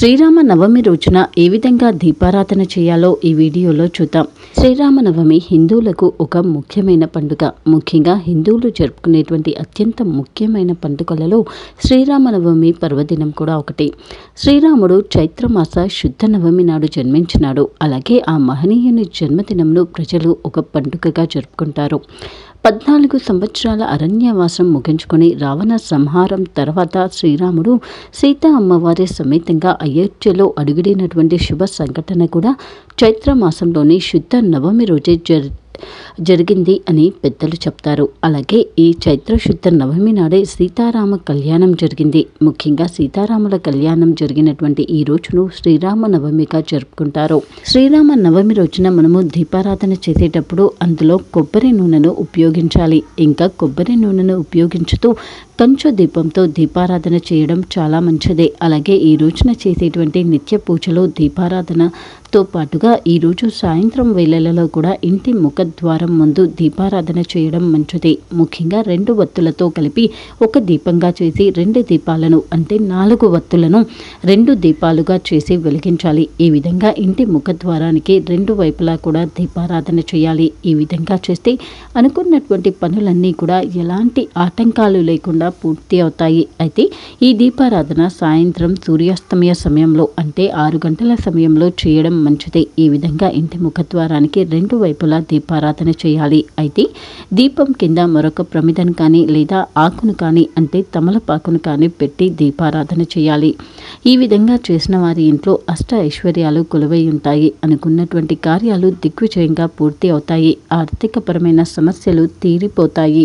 శ్రీరామ నవమి రోజున ఏ విధంగా దీపారాధన చేయాలో ఈ వీడియోలో చూద్దాం. శ్రీరామ నవమి హిందువులకు ఒక ముఖ్యమైన పండుగ. ముఖ్యంగా హిందువులు జరుపుకునేటువంటి అత్యంత ముఖ్యమైన పండుగలలో శ్రీరామ నవమి పర్వదినం కూడా ఒకటి. శ్రీరాముడు చైత్రమాస శుద్ధ నవమి నాడు జన్మించినాడు. అలాగే ఆ మహనీయుని జన్మదినంను ప్రజలు ఒక పండుగగా జరుపుకుంటారు. పద్నాలుగు సంవత్సరాల అరణ్యవాసం ముగించుకుని రావణ సంహారం తర్వాత శ్రీరాముడు సీత అమ్మవారి సమేతంగా అయోధ్యలో అడుగుడినటువంటి శుభ సంఘటన కూడా చైత్రమాసంలోని శుద్ధ నవమి రోజే జరి జరిగింది అని పెద్దలు చెప్తారు. అలాగే ఈ చైత్రశుద్ధ నవమి నాడే సీతారామ కళ్యాణం జరిగింది. ముఖ్యంగా సీతారాముల కళ్యాణం జరిగినటువంటి ఈ రోజును శ్రీరామ నవమిగా జరుపుకుంటారు. శ్రీరామ నవమి రోజున మనము దీపారాధన చేసేటప్పుడు అందులో కొబ్బరి నూనెను ఉపయోగించాలి. ఇంకా కొబ్బరి నూనెను ఉపయోగించుతూ కంచు దీపంతో దీపారాధన చేయడం చాలా మంచిదే. అలాగే ఈ రోజున చేసేటువంటి నిత్య పూజలో దీపారాధనతో పాటుగా ఈరోజు సాయంత్రం వేళలలో కూడా ఇంటి ముఖద్వారం ముందు దీపారాధన చేయడం మంచిది. ముఖ్యంగా రెండు వత్తులతో కలిపి ఒక దీపంగా చేసి రెండు దీపాలను అంటే నాలుగు వత్తులను రెండు దీపాలుగా చేసి వెలిగించాలి. ఈ విధంగా ఇంటి ముఖద్వారానికి రెండు వైపులా కూడా దీపారాధన చేయాలి. ఈ విధంగా చేస్తే అనుకున్నటువంటి పనులన్నీ కూడా ఎలాంటి ఆటంకాలు లేకుండా పూర్తి అవుతాయి. అయితే ఈ దీపారాధన సాయంత్రం సూర్యాస్తమయ సమయంలో అంటే ఆరు గంటల సమయంలో చేయడం మంచిది. ఈ విధంగా ఇంటి ముఖద్వారానికి రెండు వైపులా దీపారాధన చేయాలి. అయితే దీపం కింద మరొక ప్రమిదను కానీ లేదా ఆకును కానీ అంటే తమలపాకును కానీ పెట్టి దీపారాధన చేయాలి. ఈ విధంగా చేసిన వారి ఇంట్లో అష్ట ఐశ్వర్యాలు కొలువై ఉంటాయి. అనుకున్నటువంటి కార్యాలు దిగ్విజయంగా పూర్తి అవుతాయి. ఆర్థికపరమైన సమస్యలు తీరిపోతాయి.